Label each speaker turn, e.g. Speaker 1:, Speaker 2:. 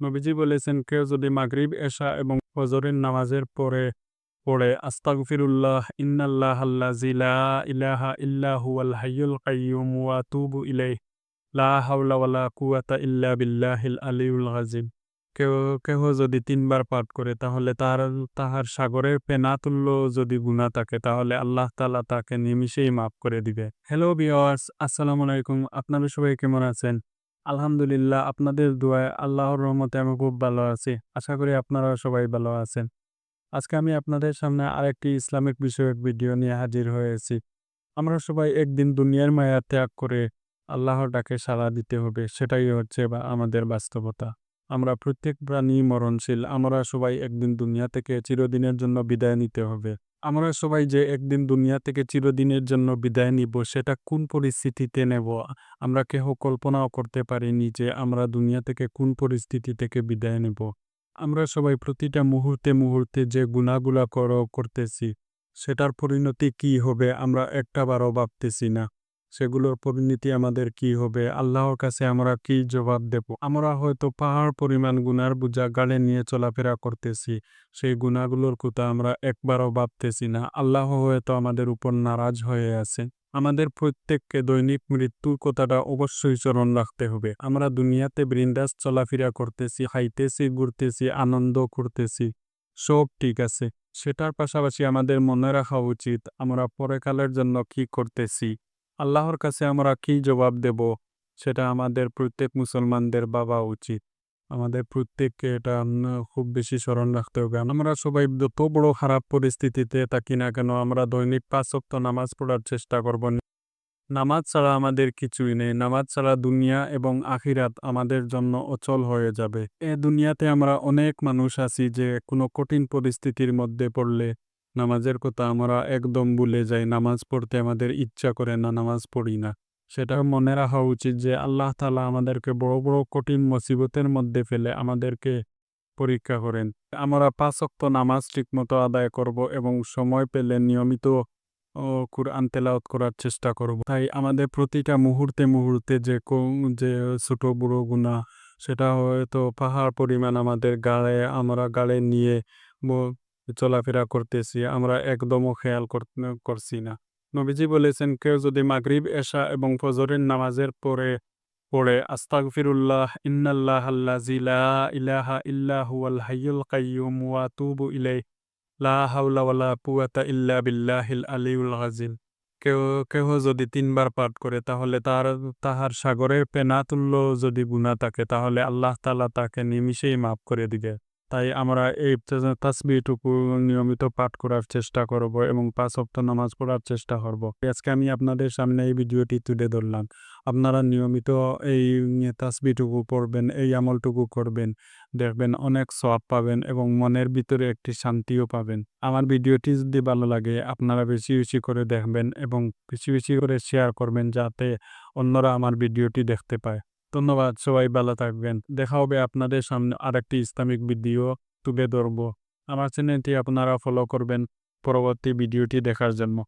Speaker 1: নবীজি বলেছেন, কেউ যদি মাগরিব, এশা এবং ফজরের নামাজের পরে পড়ে, আস্তাগফিরুল্লাহ, ইন্নাল্লাহ আল্লাজি লা ইলাহা ইল্লা হুয়াল হাইয়ুল কাইয়ুম ওয়া আতুবু ইলাইহি, লা হাওলা ওয়ালা কুওয়াতা ইল্লা বিল্লাহিল আলিউল আযীম কেউ, কেহ যদি তিনবার পাঠ করে, তাহলে তার তাহার সাগরের পেনা তুল্য যদি গুণা থাকে, তাহলে আল্লাহ তালা তাকে নিমিষেই মাফ করে দিবে। হ্যালো ভিউয়ার্স আসসালামু আলাইকুম। আপনারা সবাই কেমন আছেন? আলহামদুলিল্লাহ, আপনাদের দোয়ায় আল্লাহর রহমতে আমি খুব ভালো আছি। আশা করি আপনারা সবাই ভালো আছেন। আজকে আমি আপনাদের সামনে আরেকটি ইসলামিক বিষয়ক ভিডিও নিয়ে হাজির হয়েছি। আমরা সবাই একদিন দুনিয়ার মায়া ত্যাগ করে আল্লাহর ডাকে সাড়া দিতে হবে, সেটাই হচ্ছে বা আমাদের বাস্তবতা। আমরা প্রত্যেক প্রাণী মরণশীল, আমরা সবাই একদিন দুনিয়া থেকে চিরদিনের জন্য বিদায় নিতে হবে। আমরা সবাই যে একদিন দুনিয়া থেকে চিরদিনের জন্য বিদায় নিব, সেটা কোন পরিস্থিতিতে নেব? আমরা কেহ কল্পনাও করতে পারিনি যে আমরা দুনিয়া থেকে কোন পরিস্থিতি থেকে বিদায় নেব। আমরা সবাই প্রতিটা মুহূর্তে মুহূর্তে যে গুণাগুলা কর, করতেছি, সেটার পরিণতি কি হবে আমরা একটাবারও ভাবতেছি না। সেগুলোর পরিণতি আমাদের কি হবে? আল্লাহর কাছে আমরা কি জবাব দেব? আমরা হয়তো পাহাড় পরিমাণ গুনার বোঝা গাড়ে নিয়ে চলাফেরা করতেছি। সেই গুণাগুলোর কথা আমরা একবারও ভাবতেছি না। আল্লাহ হয়তো আমাদের উপর নারাজ হয়ে আছে আমাদের প্রত্যেককে দৈনিক মৃত্যুর কথাটা অবশ্যই চরণ রাখতে হবে। আমরা দুনিয়াতে বৃন্দাস চলাফেরা করতেছি, খাইতেছি, ঘুরতেছি, আনন্দ করতেছি। সব ঠিক আছে। সেটার পাশাপাশি আমাদের মনে রাখা উচিত, আমরা পরেকালের জন্য কি করতেছি? আল্লাহর কাছে আমরা কি জবাব দেব? সেটা আমাদের প্রত্যেক মুসলমানদের ভাবা উচিত। আমাদের প্রত্যেককে এটা খুব বেশি স্মরণ রাখতে হবে। আমরা সবাই যত বড় খারাপ পরিস্থিতিতে থাকি না কেন, আমরা দৈনিক পাঁচ ওয়াক্ত নামাজ পড়ার চেষ্টা করব। নামাজ ছাড়া আমাদের কিছুই নেই। নামাজ ছাড়া দুনিয়া এবং আখিরাত আমাদের জন্য অচল হয়ে যাবে। এ দুনিয়াতে আমরা অনেক মানুষ আছি যে কোনো কঠিন পরিস্থিতির মধ্যে পড়লে নামাজের কথা আমরা একদম ভুলে যাই, নামাজ পড়তে আমাদের ইচ্ছা করে না, নামাজ পড়ি না। সেটা মনে রাখা উচিত যে আল্লাহ তালা আমাদেরকে বড় বড় কঠিন মুসিবতের মধ্যে ফেলে আমাদেরকে পরীক্ষা করেন। আমরা পাঁচ ওয়াক্ত নামাজ ঠিকমতো আদায় করব এবং সময় পেলে নিয়মিত কুরআন তেলাওয়াত করার চেষ্টা করব। তাই আমাদের প্রতিটা মুহূর্তে মুহূর্তে যে কো- যে ছোট, বড় গুণা সেটা হয়তো পাহাড় পরিমাণ আমাদের গাড়ে আমরা গাড়ে নিয়ে চলাফেরা করতেছি, আমরা একদমও খেয়াল করছি না। নবীজি বলেছেন, কেউ যদি মাগরিব, এশা এবং ফজরের নামাজের পরে পড়ে, আস্তাগফিরুল্লাহ, ইন্নাল্লাহ আল্লাজি লা ইলাহা ইল্লা হুয়াল হাইয়ুল কাইয়ুম ওয়া আতুবু ইলাইহি, লা হাওলা ওয়ালা ইল্লা বিল্লাহিল আযীম কেউ, কেহ যদি তিনবার পাঠ করে, তাহলে তার, তাহার সাগরের পেনা তুল্য যদি গুণা থাকে, তাহলে আল্লাহ তাআলা তাকে নিমিষেই মাফ করে দিবে। তাই আমরা এই তাসবিটুকু নিয়মিত পাঠ করার চেষ্টা করব এবং পাঁচ সপ্তাহ নামাজ পড়ার চেষ্টা করব। আজকে আমি আপনাদের সামনে এই ভিডিওটি তুলে ধরলাম। আপনারা নিয়মিত এই তাসবিটুকু পড়বেন, এই আমলটুকু করবেন, দেখবেন অনেক সওয়াব পাবেন এবং মনের ভিতরে একটি শান্তিও পাবেন। আমার ভিডিওটি যদি ভালো লাগে, আপনারা বেশি বেশি করে দেখবেন এবং বেশি বেশি করে শেয়ার করবেন যাতে অন্যরা আমার ভিডিওটি দেখতে পায়। ধন্যবাদ, সবাই ভালো থাকবেন। দেখা হবে আপনাদের সামনে আরেকটি ইসলামিক ভিডিও তুলে ধরবো আমার চ্যানেলটি আপনারা ফলো করবেন। পরবর্তী ভিডিওটি দেখার জন্য।